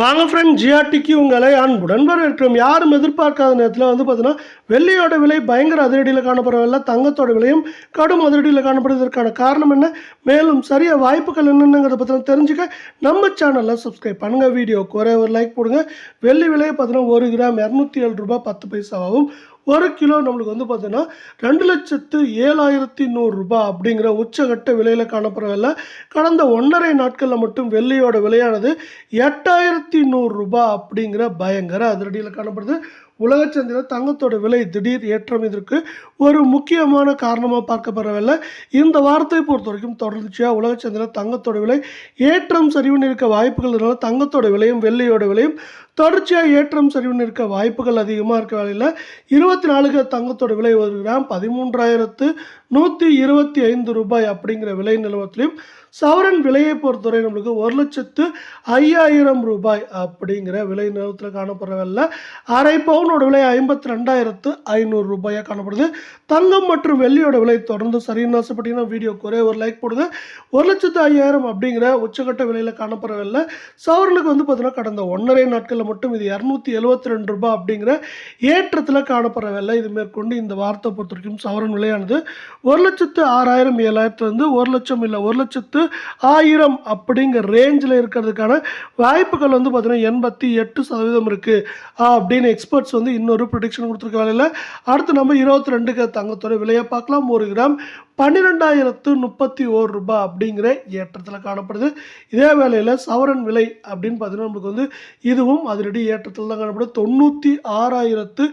வாங்க ஃப்ரெண்ட் ஜிஆர்டிக்கு உங்களை அன்புடன் வரவேற்கிறோம். யாரும் எதிர்பார்க்காத நேரத்தில் வந்து பார்த்தீங்கன்னா வெள்ளியோட விலை பயங்கர அதிரடியில் காணப்படுறதில்ல தங்கத்தோட விலையும் கடும் அதிரடியில் காணப்படுவதற்கான காரணம் என்ன? மேலும் சரியாக வாய்ப்புகள் என்னென்னங்கிறத பற்றின தெரிஞ்சுக்க நம்ம சேனலில் சப்ஸ்கிரைப் பண்ணுங்கள் வீடியோக்கு ஒரே ஒரு லைக் போடுங்க. வெள்ளி விலையை பார்த்தீங்கன்னா ஒரு கிராம் இரநூத்தி ஏழு ரூபாய் பத்து பைசாவாகவும் ஒரு கிலோ நம்மளுக்கு வந்து பார்த்தீங்கன்னா ரெண்டு லட்சத்து ஏழாயிரத்தி நூறுரூபா அப்படிங்கிற உச்சகட்ட விலையில் காணப்படவில்லை கடந்த ஒன்றரை நாட்களில் மட்டும் வெள்ளியோட விலையானது எட்டாயிரத்தி நூறுரூபா அப்படிங்கிற பயங்கர அதிரடியில் காணப்படுது. உலகச்சந்தையில் தங்கத்தோட விலை திடீர் ஏற்றம் இதற்கு ஒரு முக்கியமான காரணமாக பார்க்கப்படவில்லை. இந்த வாரத்தை பொறுத்த வரைக்கும் தொடர்ச்சியாக உலகச்சந்தையில் தங்கத்தோட விலை ஏற்றம் சரிவுன்னு இருக்க வாய்ப்புகள் இருந்தாலும் தங்கத்தோட விலையும் வெள்ளியோட விலையும் தொடர்ச்சியாக ஏற்றம் சரிவுன்னு இருக்க வாய்ப்புகள் அதிகமாக இருக்க வேலையில் இருபத்தி நாலுக்கு தங்கத்தோட விலை ஒரு கிராம் பதிமூன்றாயிரத்து நூற்றி இருபத்தி ஐந்து ரூபாய் அப்படிங்கிற விலை நிலவரத்திலையும் சவரன் விலையை பொறுத்தவரை நம்மளுக்கு ஒரு லட்சத்து ஐயாயிரம் ரூபாய் அப்படிங்கிற விலை நிலவரத்தில் காணப்படுறவில்ல அரை பவுனோட விலை ஐம்பத்தி ரெண்டாயிரத்து ஐநூறு ரூபாயாக காணப்படுது. தங்கம் மற்றும் வெள்ளியோட விலை தொடர்ந்து சரின்னு ஆசைப்பட்டீங்கன்னா வீடியோக்கு ஒரே ஒரு லைக் போடுது ஒரு லட்சத்து ஐயாயிரம் அப்படிங்கிற உச்சகட்ட விலையில் காணப்படவில்லை சவரனுக்கு வந்து பார்த்தீங்கன்னா கடந்த ஒன்றரை நாட்களில் மட்டும் இது இரநூத்தி எழுபத்தி ரெண்டு ரூபாய் அப்படிங்கிற ஏற்றத்தில் காணப்படுற விலை இது மேற்கொண்டு இந்த வார்த்தை பொறுத்த வரைக்கும் சவரன் விலையானது ஒரு லட்சத்து ஆறாயிரம் ஏழாயிரத்துலேருந்து ஒரு லட்சம் இல்லை ஒரு லட்சத்து ஆயிரம் அப்படிங்கிற ரேஞ்சில் இருக்கிறதுக்கான வாய்ப்புகள் வந்து பார்த்திங்கன்னா எண்பத்தி எட்டு சதவீதம் இருக்குது அப்படின்னு எக்ஸ்பர்ட்ஸ் வந்து இன்னொரு ப்ரொடிக்ஷன் கொடுத்துருக்க வேலையில். அடுத்து நம்ம இருபத்தி ரெண்டுக்கு தங்கத்தோட விலையை பார்க்கலாம். ஒரு கிராம் பன்னிரெண்டாயிரத்து முப்பத்தி ஓரு ரூபாய் அப்படிங்கிற ஏற்றத்தில் காணப்படுது. இதே வேளையில் சவரன் விலை அப்படின்னு பார்த்தீங்கன்னா நம்மளுக்கு வந்து இதுவும் அதிரடி ஏற்றத்தில் தான் காணப்படுது. தொண்ணூற்றி ஆறாயிரத்து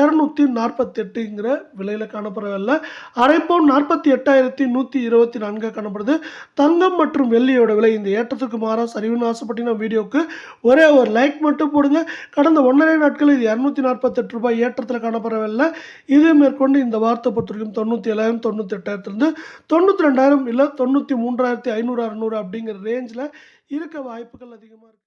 இரநூத்தி நாற்பத்தெட்டுங்கிற விலையில் காணப்படவில்லை அரை பவுன் நாற்பத்தி எட்டாயிரத்தி நூற்றி இருபத்தி நான்காக காணப்படுது. தங்கம் மற்றும் வெள்ளியோட விலை இந்த ஏற்றத்துக்கு மாறாக சரிவுன்னு ஆசைப்பட்டீங்கன்னா வீடியோவுக்கு ஒரே ஒரு லைக் மட்டும் போடுங்க. கடந்த ஒன்றரை நாட்கள் இது இரநூத்தி நாற்பத்தெட்டு ரூபாய் ஏற்றத்தில் காணப்படவில்லை இது மேற்கொண்டு இந்த வார்த்தை பொறுத்த வரைக்கும் தொண்ணூற்றி ஏழாயிரம் தொண்ணூற்றி இருந்து தொண்ணூற்றி ரெண்டாயிரம் இல்லை தொண்ணூற்றி மூன்றாயிரத்தி ஐநூறு அறநூறு அப்படிங்கிற ரேஞ்சில் இருக்க வாய்ப்புகள் அதிகமாக இருக்குது